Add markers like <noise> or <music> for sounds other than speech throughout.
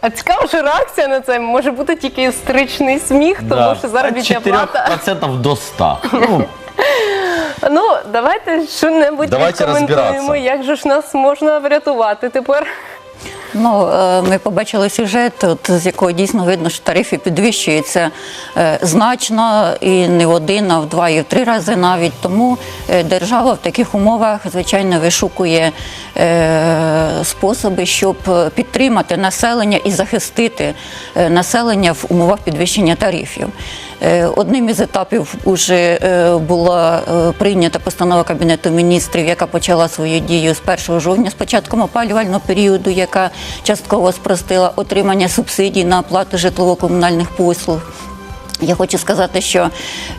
А цікаво, що реакція на це може бути тільки істеричний сміх, тому Да, що заробітна от плата. 4% до 100. <laughs> Ну, Ну, давайте що-небудь Давайте відкоментуємо. Як же ж нас можна врятувати тепер? Ну, е, ми побачили сюжет, от, з якого дійсно видно, що тарифи підвищуються е, значно і не в один, а в два і в три рази навіть. Тому е, держава в таких умовах, звичайно, вишукує способи, щоб підтримати населення і захистити населення в умовах підвищення тарифів. Одним із етапів вже була прийнята постанова Кабінету міністрів, яка почала свою дію з 1 жовтня, з початком опалювального періоду, яка частково спростила отримання субсидій на оплату житлово-комунальних послуг. Я хочу сказати, що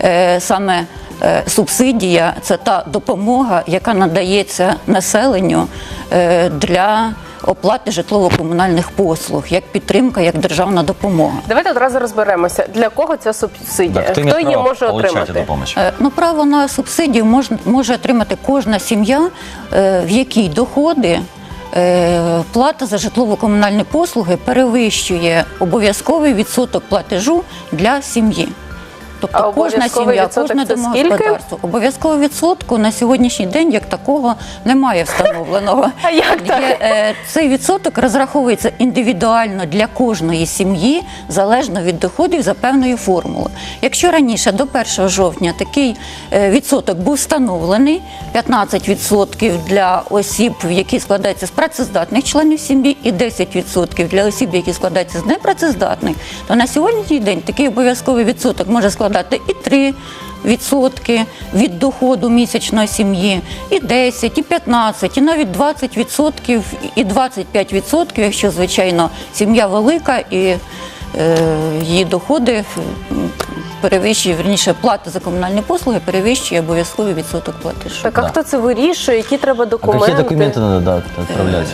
е, саме е, субсидія це та допомога, яка надається населенню е, для оплати житлово-комунальних послуг, як підтримка, як державна допомога. Давайте одразу розберемося, для кого ця субсидія, кто хто її може отримати. эту? Е, Ну, право на субсидію мож, може отримати кожна сім'я, е, в якій доходи. Е, Плата за житлово-комунальні послуги перевищує обов'язковий відсоток платежу для сім'ї. Тобто А кожна сім'я, кожне домогосподарство. Обов'язкового відсотку на сьогоднішній день як такого немає встановленого. <laughs> А як так? Е, Цей відсоток розраховується індивідуально для кожної сім'ї, залежно від доходів за певною формулою. Якщо раніше до 1 жовтня такий е, відсоток був встановлений, 15% для осіб, які складаються з працездатних членів сім'ї, і 10% для осіб, які складаються з непрацездатних, то на сьогоднішній день такий обов'язковий відсоток може складати і 3 відсотки від доходу місячної сім'ї, і 10, і 15, і навіть 20 відсотків, і 25 відсотків, якщо, звичайно, сім'я велика і е, її доходи перевищує, верніше, плата за комунальні послуги перевищує обов'язковий відсоток платежу. Так, а хто це вирішує? Які треба А документи? какие документы надо да, отправлять?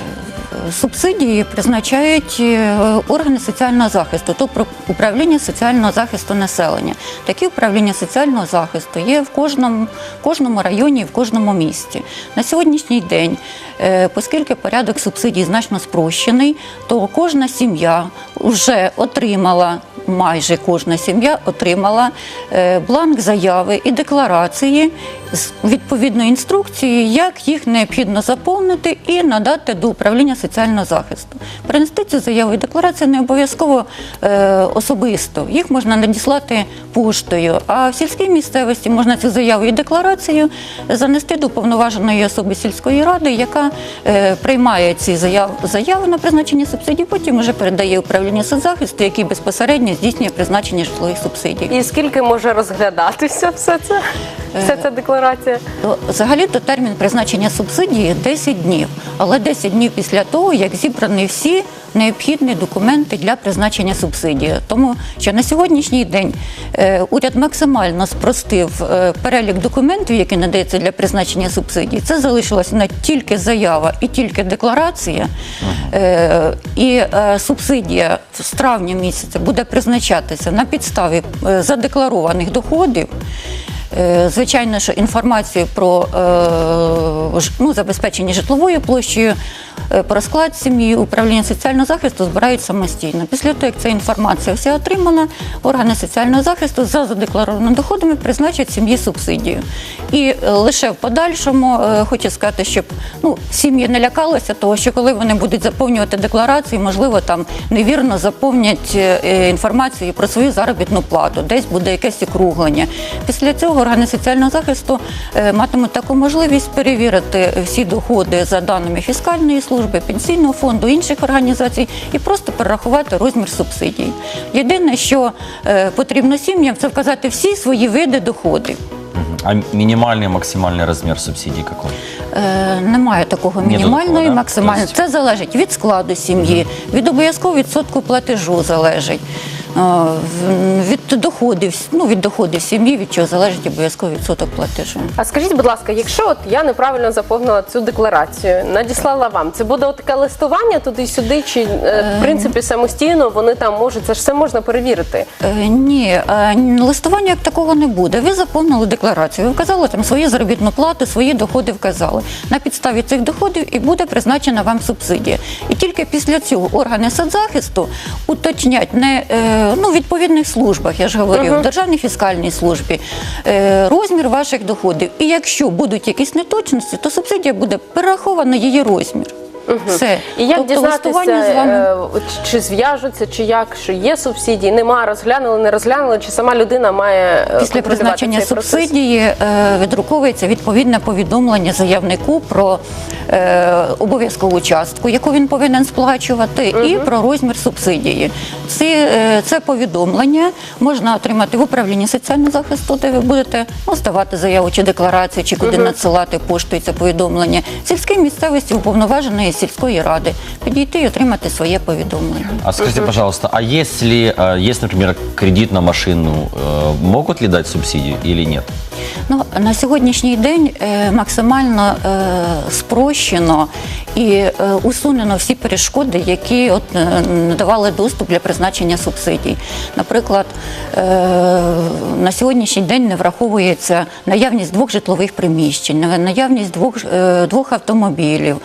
Субсидії призначають е, органи соціального захисту, тобто управління соціального захисту населення. Такі управління соціального захисту є в кожному, кожному районі, в кожному місті. На сьогоднішній день, е, оскільки порядок субсидій значно спрощений, то кожна сім'я вже отримала. Майже кожна сім'я отримала е, бланк заяви і декларації з відповідною інструкцією, як їх необхідно заповнити і надати до управління соціального захисту. Принести цю заяву і декларацію не обов'язково е, особисто. Їх можна надіслати поштою. А в сільській місцевості можна цю заяву і декларацію занести до повноваженої особи сільської ради, яка е, приймає ці заяв, заяви на призначення субсидій, потім вже передає управління соцзахисту, який безпосередньо здійснює призначення житлових субсидій. І скільки може розглядатися все це? Вся ця декларація? Взагалі-то термін призначення субсидії 10 днів, але 10 днів після того, як зібрані всі необхідні документи для призначення субсидії. Тому що на сьогоднішній день е, уряд максимально спростив е, перелік документів, які надаються для призначення субсидій. Це залишилася не тільки заява і тільки декларація. Е, і субсидія з травня місяця буде призначатися на підставі задекларованих доходів. Е, Звичайно, що інформацію про е, ну, забезпечення житловою площею, е, про склад сім'ї, управління соціального захисту збирають самостійно. Після того, як ця інформація вся отримана, органи соціального захисту за задекларованими доходами призначать сім'ї субсидію. І лише в подальшому хочу сказати, щоб ну, сім'ї не лякалися, того що коли вони будуть заповнювати декларації, можливо, там невірно заповнять інформацію про свою заробітну плату, десь буде якесь округлення. Після цього органи соціального захисту е, матимуть таку можливість перевірити всі доходи за даними фіскальної служби, пенсійного фонду, інших організацій і просто перерахувати розмір субсидій. Єдине, що е, потрібно сім'ям, це вказати всі свої види доходів. А минимальный и максимальный размер субсидий какой? Е, Немає такого Ні, мінімального і да? максимального. Тобто- Це залежить від складу сім'ї, від обов'язкового відсотку платежу залежить. Від доходів, ну, від доходів сім'ї, від чого залежить обов'язковий відсоток платежу. А скажіть, будь ласка, якщо от я неправильно заповнила цю декларацію, надіслала вам, це буде таке листування туди-сюди, чи е, в принципі самостійно вони там можуть, це ж все можна перевірити. Е, Ні, е, листування як такого не буде. Ви заповнили декларацію, ви вказали там свою заробітну плату, свої доходи вказали. На підставі цих доходів і буде призначена вам субсидія. І тільки після цього органи соцзахисту уточнять не е, ну, відповідних службах, я ж говорю, в Державній фіскальній службі е, розмір ваших доходів. І якщо будуть якісь неточності, то субсидія буде перерахована її розмір. Все. І як Тобто дізнатися, листування з вами. е, чи зв'яжуться, чи як, що є субсидії, нема, розглянули, не розглянули, чи сама людина має е, Після контролювати призначення цей процес? субсидії е, відруковується відповідне повідомлення заявнику про е, обов'язкову частку, яку він повинен сплачувати, і про розмір субсидії. Ці, е, це повідомлення можна отримати в управлінні соціального захисту, де ви будете ну, здавати заяву чи декларацію, чи куди надсилати поштою це повідомлення. Сільській місцевості уповноваженої сільської ради підійти і отримати своє повідомлення. А скажите, пожалуйста, а если э, есть, например, кредит на машину, э, могут ли дать субсидию или нет? Ну, на сьогоднішній день е, максимально е, спрощено і е, усунено всі перешкоди, які от, е, не давали доступ для призначення субсидій. Наприклад, е, на сьогоднішній день не враховується наявність двох житлових приміщень, наявність двох, двох автомобілів.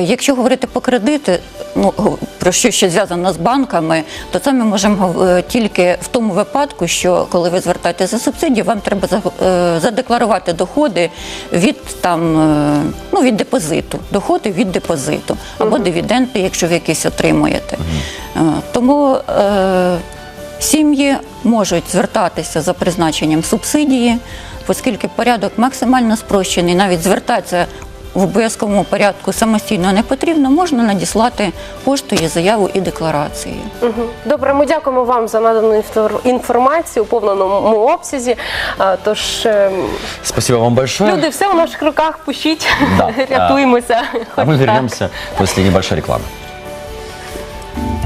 Якщо говорити по кредити, ну, про що ще зв'язано з банками, то це ми можемо тільки в тому випадку, що коли ви звертаєтеся за субсидію, вам треба задекларувати доходи від там ну від депозиту, доходи від депозиту або дивіденди, якщо ви якісь отримуєте. Е, Тому е, сім'ї можуть звертатися за призначенням субсидії, оскільки порядок максимально спрощений, навіть звертатися. В обов'язковому порядку самостійно не потрібно, можна надіслати поштою заяву і декларацію. Добре, ми дякуємо вам за надану інфор- інформацію у повному обсязі. Тож ем, Спасибо вам большое. люди, все у наших руках, пишіть, Да. <laughs> рятуємося. А ми Хоч після небольшої рекламы.